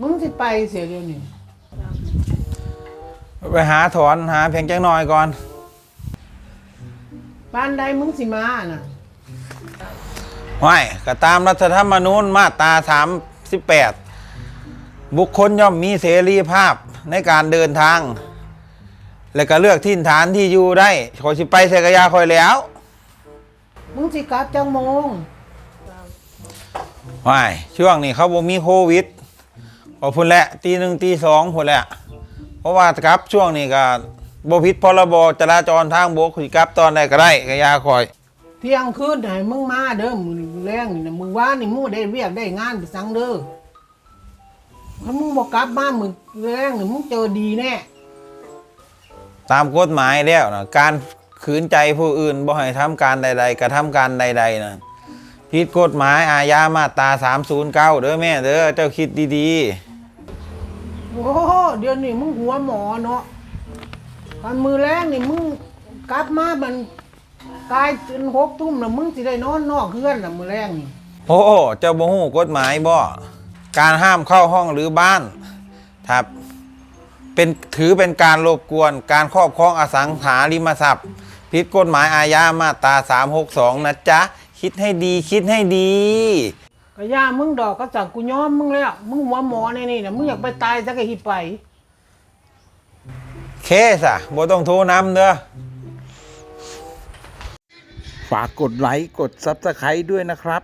มึงสิไปเสียเดี๋ยวนี้ไปหาถอนหาเพียงจังน้อยก่อนบ้านใดมึงสิมาน่ะห้อยก็ตามรัฐธรรมนูญมาตรา38บุคคลย่อมมีเสรีภาพในการเดินทาง และก็เลือกทิ่นฐานที่อยู่ได้ขอยสิไปเสกยาคอยแล้ว มึงสิกลับจังโมงห้อยช่วงนี้เขาบ่มีโควิด ขอพุ่นแหละตีหนึ่งตีสองพุ่นแหละ เพราะว่าครับช่วงนี้ก็บ่ผิดพรบจราจรทางบกสิกลับตอนใดก็ได้กยาคอย เที่ยงคืนให้มึงมาเด้อมึงแรงนี่นะมึงว่านี่มึงได้เวียกได้งานไปสังเด้อถ้ามึงบอกกลับมามึงแรงนี่มึงเจอดีแน่ตามกฎหมายแล้วนะการขืนใจผู้อื่นบ่ให้ทำการใด ๆกระทำการใดๆนะผิดกฎหมายอาญามาตรา309 เด้อแม่เด้อเจ้าคิดดี โอ้โหเดี๋ยวนี้มึงหัวหมอเนาะกันมือแรงนี่มึงกลับมามันกลายจนหกทุ่มแล้วมึงสิได้นอนนอกเฮือนน่ะมือแรงนี่โอ้เจ้าบ่ฮู้กฎหมายบ่การห้ามเข้าห้องหรือบ้านครับเป็นถือเป็นการรบกวน การครอบครองอสังหาริมทรัพย์ผิดกฎหมายอาญามาตรา362 นะจ๊ะ คิดให้ดีคิดให้ดี ก็ย่ามึงดอกก็จากกูยอมมึงแล้วมึงหัวหมอในนี่นะมึงอยากไปตายสักไอ้หิไป เคสอะบ่ต้องโทรนำเด้อ ฝากกดไลค์ กด Subscribe ด้วยนะครับ